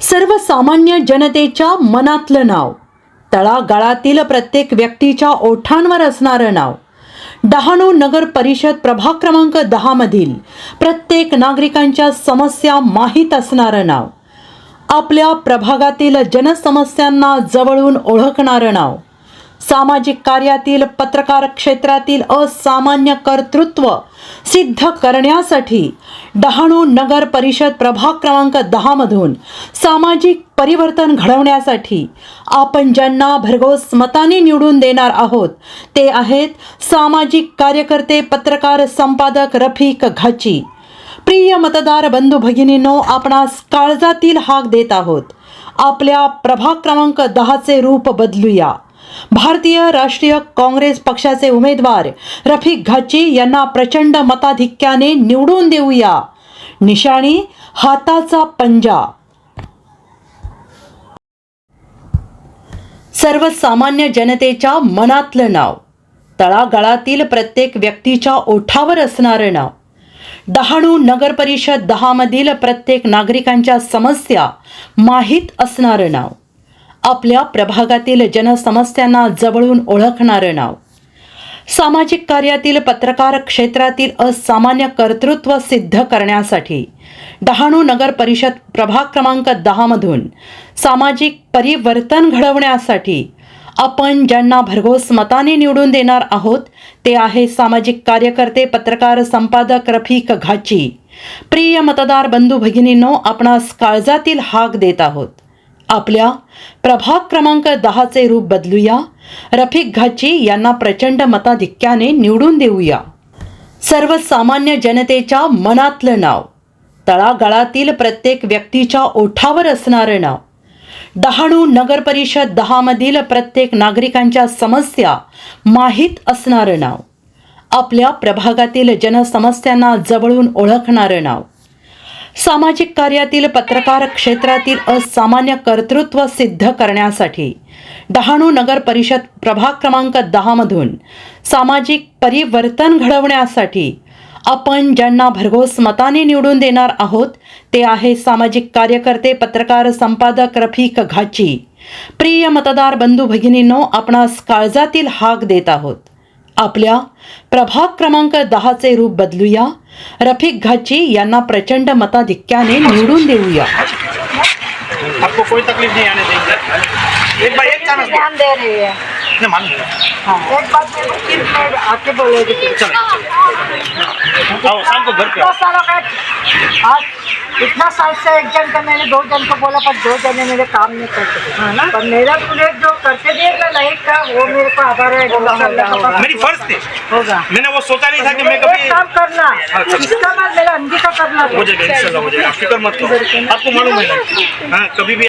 सर्वसामान्य जनतेच्या मनातलं नाव तळागाळातील प्रत्येक व्यक्तीच्या ओठांवर असणारं नाव. डहाणू नगर परिषद प्रभाग क्रमांक दहामधील प्रत्येक नागरिकांच्या समस्या माहीत असणारं नाव आपल्या प्रभागातील जनसमस्यांना जवळून ओळखणारं नाव. सामाजिक कार्यातील पत्रकार क्षेत्रातील असामान्य कर्तृत्व सिद्ध करण्यासाठी डहाणू नगर परिषद प्रभाग क्रमांक दहामधून सामाजिक परिवर्तन घडवण्यासाठी आपण ज्यांना भरघोस मताने निवडून देणार आहोत ते आहेत सामाजिक कार्यकर्ते पत्रकार संपादक रफिक घाची. प्रिय मतदार बंधू भगिनींनो आपणास काळजातील हाक देत आहोत. आपल्या प्रभाग क्रमांक दहाचे रूप बदलूया. भारतीय राष्ट्रीय काँग्रेस पक्षाचे उमेदवार रफिक घाची यांना प्रचंड मताधिक्याने निवडून देऊया. निशाणी हाताचा पंजा. सर्वसामान्य जनतेच्या मनातलं नाव. तळागाळातील प्रत्येक व्यक्तीच्या ओठावर असणारं नाव. डहाणू नगर परिषद दहामधील प्रत्येक नागरिकांच्या समस्या माहीत असणारं नाव. आपल्या प्रभागातील जनसमस्यांना जवळून ओळखणारं नाव. सामाजिक कार्यातील पत्रकार क्षेत्रातील असामान्य कर्तृत्व सिद्ध करण्यासाठी डहाणू नगर परिषद प्रभाग क्रमांक दहामधून सामाजिक परिवर्तन घडवण्यासाठी आपण ज्यांना भरघोस मताने निवडून देणार आहोत ते आहे सामाजिक कार्यकर्ते पत्रकार संपादक रफिक घाची. प्रिय मतदार बंधू भगिनींनो आपणास काळजातील हाक देत आहोत. आपल्या प्रभाग क्रमांक दहाचे रूप बदलूया. रफिक घाची यांना प्रचंड मताधिक्याने निवडून देऊया. सर्वसामान्य जनतेच्या मनातलं नाव. तळागाळातील प्रत्येक व्यक्तीच्या ओठावर असणारं नाव. डहाणू नगर परिषद दहामधील प्रत्येक नागरिकांच्या समस्या माहीत असणारं नाव. आपल्या प्रभागातील जनसमस्यांना जवळून ओळखणारं नाव. सामाजिक कार्यातील पत्रकार क्षेत्रातील असामान्य कर्तृत्व सिद्ध करण्यासाठी डहाणू नगर परिषद प्रभाग क्रमांक दहामधून सामाजिक परिवर्तन घडवण्यासाठी आपण ज्यांना भरघोस मताने निवडून देणार आहोत ते आहे सामाजिक कार्यकर्ते पत्रकार संपादक रफिक घाची. प्रिय मतदार बंधू भगिनींनो आपणास काळजातील हाक देत आहोत. आपल्या प्रभाग क्रमांक दहाचे रूप बदलूया. रफिक घाची यांना प्रचंड मताधिक्याने निवडून देऊया. आपको कोई तकलीफ नहीं आने देंगे. एक बार एक चांस दो. ध्यान दे रही है। नहीं मालूम एक बात मेरे को फिर मैं आके बोलेगी फिर। आओ शाम को घर पे इतना आओ सारा का आज इतना साल से एक जन का मैंने दो जन को बोला पर दो जने मेरे काम नहीं करते पर मेरा जो ना लाइट का? वो मेरे को आभार है का पास मेरी फर्ज थी होगा मैंने वो सोचा नहीं था कि मैं कभी काम करना। इसका मेरा करना। हो जाएगा इंशाल्लाह हो जाएगा आप फिक्र मत करो। आपको मालूम है ना? हाँ कभी भी